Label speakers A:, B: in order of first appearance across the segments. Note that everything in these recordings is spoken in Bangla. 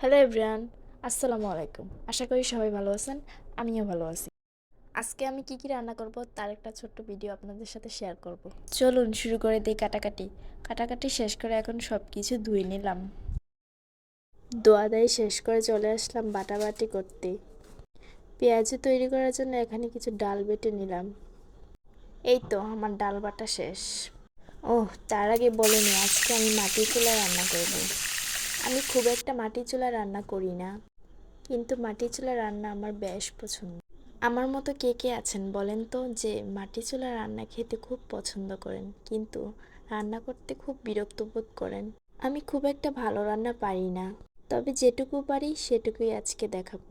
A: হ্যালো এভরিয়ান আসসালামু আলাইকুম। আশা করি সবাই ভালো আছেন, আমিও ভালো আছি। আজকে আমি কি কি রান্না করব তার একটা ছোট্ট ভিডিও আপনাদের সাথে শেয়ার করব। চলুন শুরু করে দিই কাটাকাটি। কাটাকাটি শেষ করে এখন সব কিছু ধুয়ে নিলাম। দোয়া দাই শেষ করে চলে আসলাম বাটাবাটি করতে। পেঁয়াজু তৈরি করার জন্য এখানে কিছু ডাল বেটে নিলাম। এই তো আমার ডাল বাটা শেষ। ও তার আগে বলেনি আজকে আমি মাটির চুলায় রান্না করব। আমি খুব একটা মাটি চুলা রান্না করি না। কিন্তু মাটি চুলা রান্না আমার বেশ পছন্দ। আমার মতো কে কে আছেন বলেন তো যে মাটি চুলা রান্না খেতে খুব পছন্দ করেন, কিন্তু রান্না করতে খুব বিরক্ত বোধ করেন। আমি খুব একটা ভালো রান্না পারি না। তবে যেটুকু পারি সেটুকুই আজকে দেখাবো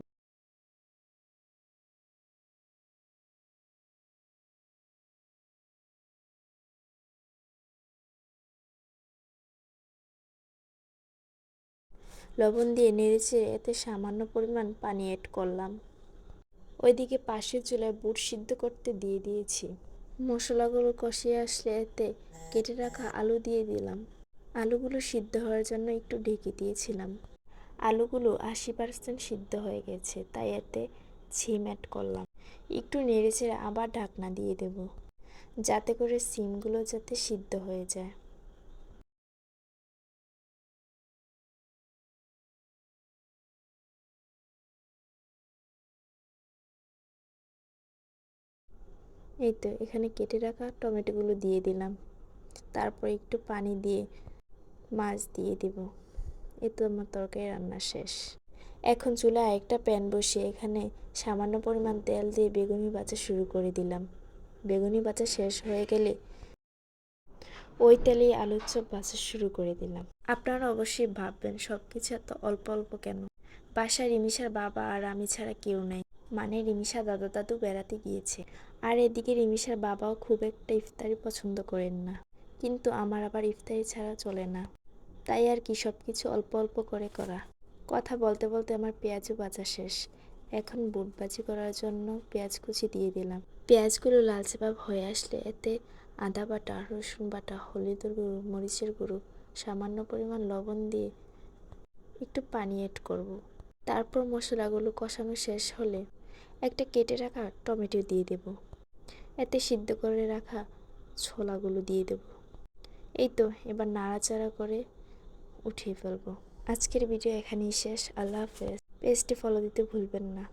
A: লবণ দিয়ে নেড়েচেড়ে এতে সামান্য পরিমাণ পানি অ্যাড করলাম। ওইদিকে পাশের চুলায় বুট সিদ্ধ করতে দিয়ে দিয়েছি। মশলাগুলো কষিয়ে আসলে এতে কেটে রাখা আলু দিয়ে দিলাম। আলুগুলো সিদ্ধ হওয়ার জন্য একটু ঢেকে দিয়েছিলাম। আলুগুলো আশি পার্সেন্ট সিদ্ধ হয়ে গেছে, তাই এতে ছিম অ্যাড করলাম। একটু নেড়েচেড়ে আবার ঢাকনা দিয়ে দেব, যাতে করে সিমগুলো যাতে সিদ্ধ হয়ে যায়। এই তো এখানে কেটে রাখা টমেটোগুলো দিয়ে দিলাম। তারপর একটু পানি দিয়ে মাছ দিয়ে দিব। এই তো আমার তরকারি রান্না শেষ। এখন চুলায় একটা প্যান বসিয়ে এখানে সামান্য পরিমাণ তেল দিয়ে বেগুনি বাছা শুরু করে দিলাম। বেগুনি বাছা শেষ হয়ে গেলে ওই তেলেই আলুর চপ বাছা শুরু করে দিলাম। আপনারা অবশ্যই ভাববেন সব কিছু এত অল্প অল্প কেন? বাসায় রিমিশার বাবা আর আমি ছাড়া কেউ নেই। মানে রিমিশা দাদা দাদু বেড়াতে গিয়েছে। আর এদিকে রিমিশার বাবাও খুব একটা ইফতারি পছন্দ করেন না। কিন্তু আমার আবার ইফতারি ছাড়া চলে না। তাই আর কি সব কিছু অল্প অল্প করে করা। কথা বলতে বলতে আমার পেঁয়াজও বাজা শেষ। এখন বুট ভাজি করার জন্য পেঁয়াজ কুচি দিয়ে দিলাম। পেঁয়াজগুলো লালচে ভাব হয়ে আসলে এতে আদা বাটা, রসুন বাটা হলুদের গুঁড়ো, মরিচের গুঁড়ো, সামান্য পরিমাণ লবণ দিয়ে একটু পানি অ্যাড করব। তারপর মশলাগুলো কষানো শেষ হলে একটা কেটে রাখা টমেটো দিয়ে দেব। এতে সিদ্ধ করে রাখা ছোলাগুলো দিয়ে দেব। এই তো, এবার নাড়াচাড়া করে উঠিয়ে ফেলব। আজকের ভিডিও এখানেই শেষ। আল্লাহ হাফেজ। পেজটি ফলো দিতে ভুলবেন না।